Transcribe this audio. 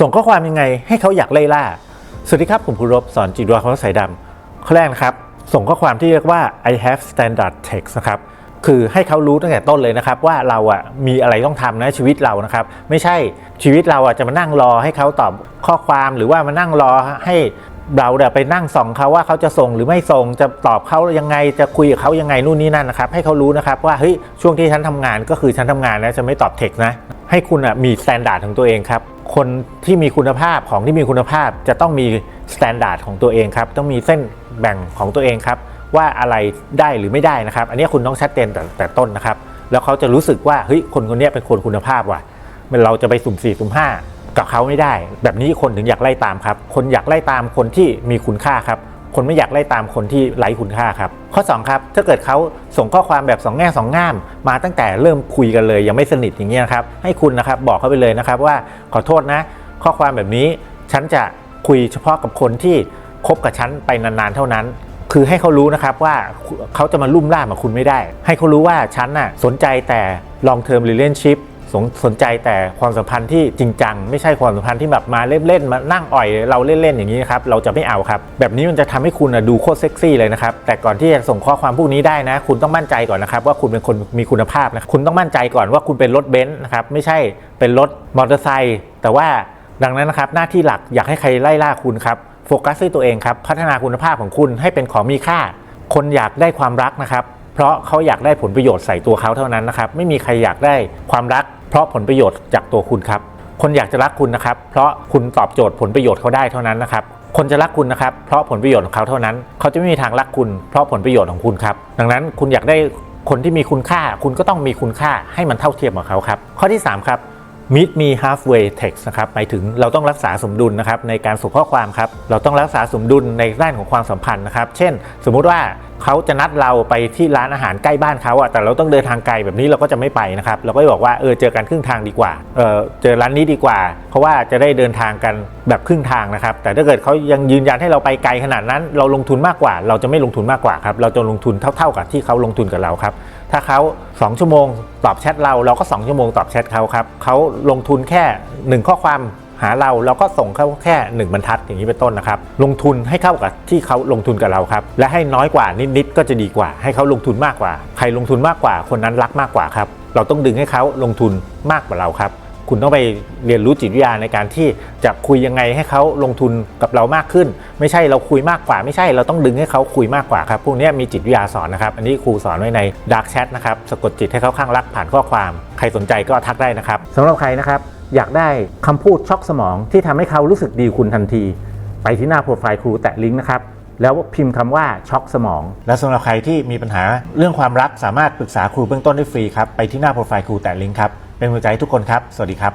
ส่งข้อความยังไงให้เขาอยากไล่ล่า สวัสดีครับ ผมภูรบสอนจิตวิทยาของสายดำข้อแรกนะครับ ส่งข้อความที่เรียกว่า I have standard text นะครับ คือให้เขารู้ตั้งแต่ต้นเลยนะครับ ว่าเราอะมีอะไรต้องทำนะชีวิตเรานะครับ ไม่ใช่ชีวิตเราอะจะมานั่งรอให้เขาตอบข้อความหรือว่ามานั่งรอให้เราเดี๋ยไปนั่งส่องเขาว่าเขาจะส่งหรือไม่ส่งจะตอบเขายังไงจะคุยกับเขายังไงนู่นนี่นั่นนะครับ ให้เขารู้นะครับว่าเฮ้ยช่วงที่ฉันทำงานก็คือฉันทำงานนะจะไม่ตอบเท็กนะให้คุณอะมีสแตนดาร์ดของตัวเองครับ คนที่มีคุณภาพของที่มีคุณภาพจะต้องมีมาตรฐานของตัวเองครับต้องมีเส้นแบ่งของตัวเองครับว่าอะไรได้หรือไม่ได้นะครับ อันนี้คุณต้องชัดเจนแต่แต่ต้นนะครับ แล้วเขาจะรู้สึกว่าเฮ้ยคนคนนี้เป็นคนคุณภาพว่ะมันเราจะไปสุ่มสี่สุ่มห้ากับเขาไม่ได้ แบบนี้คนถึงอยากไล่ตามครับ คนอยากไล่ตามคนที่มีคุณค่าครับ คนไม่อยากไล่ตามคนที่ไร้คุณค่าครับ ข้อ 2 ครับ ถ้าเกิดเขาส่งข้อความแบบ2แง่2ง่าม มาตั้งแต่เริ่มคุยกันเลยยังไม่สนิทอย่างเงี้ยครับให้คุณนะครับบอกเขาไปเลยนะครับว่าขอโทษนะ ข้อความแบบนี้ฉันจะคุยเฉพาะกับคนที่คบกับฉันไปนานๆเท่านั้น คือให้เขารู้นะครับว่าเขาจะมาลุ่มล่ามกับคุณไม่ได้ ให้เขารู้ว่าฉันน่ะสนใจแต่ long term relationship สนสนใจแต่ความสัมพันธ์ที่จริงจัง ไม่ใช่ความสัมพันธ์ที่แบบมาเล่นๆมานั่งอ่อยเราเล่นๆอย่างนี้นะครับเราจะไม่เอาครับ แบบนี้มันจะทำให้คุณดูโคตรเซ็กซี่เลยนะครับแต่ก่อนที่จะส่งข้อความพวกนี้ได้นะ คุณต้องมั่นใจก่อนนะครับว่าคุณเป็นคนมีคุณภาพนะคุณต้องมั่นใจก่อนว่าคุณเป็นรถเบนซ์นะครับไม่ใช่เป็นรถมอเตอร์ไซค์แต่ว่าดังนั้นนะครับหน้าที่หลักอยากให้ใครไล่ล่าคุณครับโฟกัสที่ตัวเองครับพัฒนาคุณภาพของคุณให้เป็นของมีค่า คนอยากได้ความรักนะครับเพราะเขาอยากได้ผลประโยชน์ใส่ตัวเขาเท่านั้นนะครับไม่มีใครอยากได้ความรัก เพราะผลประโยชน์จากตัวคุณครับ คนอยากจะรักคุณนะครับ เพราะคุณตอบโจทย์ผลประโยชน์เขาได้เท่านั้นนะครับคนจะรักคุณนะครับ เพราะผลประโยชน์ของเขาเท่านั้น เขาจะไม่มีทางรักคุณ เพราะผลประโยชน์ของคุณครับ ดังนั้นคุณอยากได้คนที่มีคุณค่า คุณก็ต้องมีคุณค่าให้มันเท่าเทียมกับเขาครับ ข้อที่สามครับ meet me halfway text นะครับหมายถึงเราต้องรักษาสมดุลนะครับในการส่งข้อความครับ เราต้องรักษาสมดุลในด้านของความสัมพันธ์นะครับ เช่น สมมุติว่า เขาจะนัดเราไปที่ร้านอาหารใกล้บ้านเขาอะแต่เราต้องเดินทางไกลแบบนี้เราก็จะไม่ไปนะครับเราก็บอกว่าเออเจอกันครึ่งทางดีกว่าเออเจอร้านนี้ดีกว่า เพราะว่าจะได้เดินทางกันแบบครึ่งทางนะครับ แต่ถ้าเกิดเขายังยืนยันให้เราไปไกลขนาดนั้น เราลงทุนมากกว่า เราจะไม่ลงทุนมากกว่าครับเราจะลงทุนเท่า ๆกับที่เขาลงทุนกับเราครับถ้าเขา2ชั่วโมงตอบแชทเราเราก็ 2 ชั่วโมงตอบแชทเขาครับเขาลงทุนแค่ 1 ข้อความ หาเราเราก็ส่งเขาแค่ 1 บรรทัดอย่างนี้เป็นต้นนะครับ ลงทุนให้เข้ากับที่เขาลงทุนกับเราครับ และให้น้อยกว่านิดๆก็จะดีกว่า ให้เขาลงทุนมากกว่า ใครลงทุนมากกว่า คนนั้นรักมากกว่าครับ เราต้องดึงให้เขาลงทุนมากกว่าเราครับ คุณต้องไปเรียนรู้จิตวิทยาในการที่จะคุยยังไงให้เขาลงทุนกับเรามากขึ้น ไม่ใช่เราคุยมากกว่า ไม่ใช่เราต้องดึงให้เขาคุยมากกว่าครับพวกนี้มีจิตวิทยาสอนนะครับ อันนี้ครูสอนไว้ใน Dark Chat นะครับสะกดจิตให้เขาข้างรักผ่านข้อความ ใครสนใจก็ทักได้นะครับสำหรับใครนะครับ อยากได้คำพูดช็อกสมองที่ทำให้เขารู้สึกดีคุณทันที ไปที่หน้าโปรไฟล์ครูแตะลิงก์นะครับ แล้วพิมพ์คำว่าช็อกสมอง และสำหรับใครที่มีปัญหาเรื่องความรักสามารถปรึกษาครูเบื้องต้นได้ฟรีครับ ไปที่หน้าโปรไฟล์ครูแตะลิงก์ครับ เป็นกำลังใจให้ทุกคนครับ สวัสดีครับ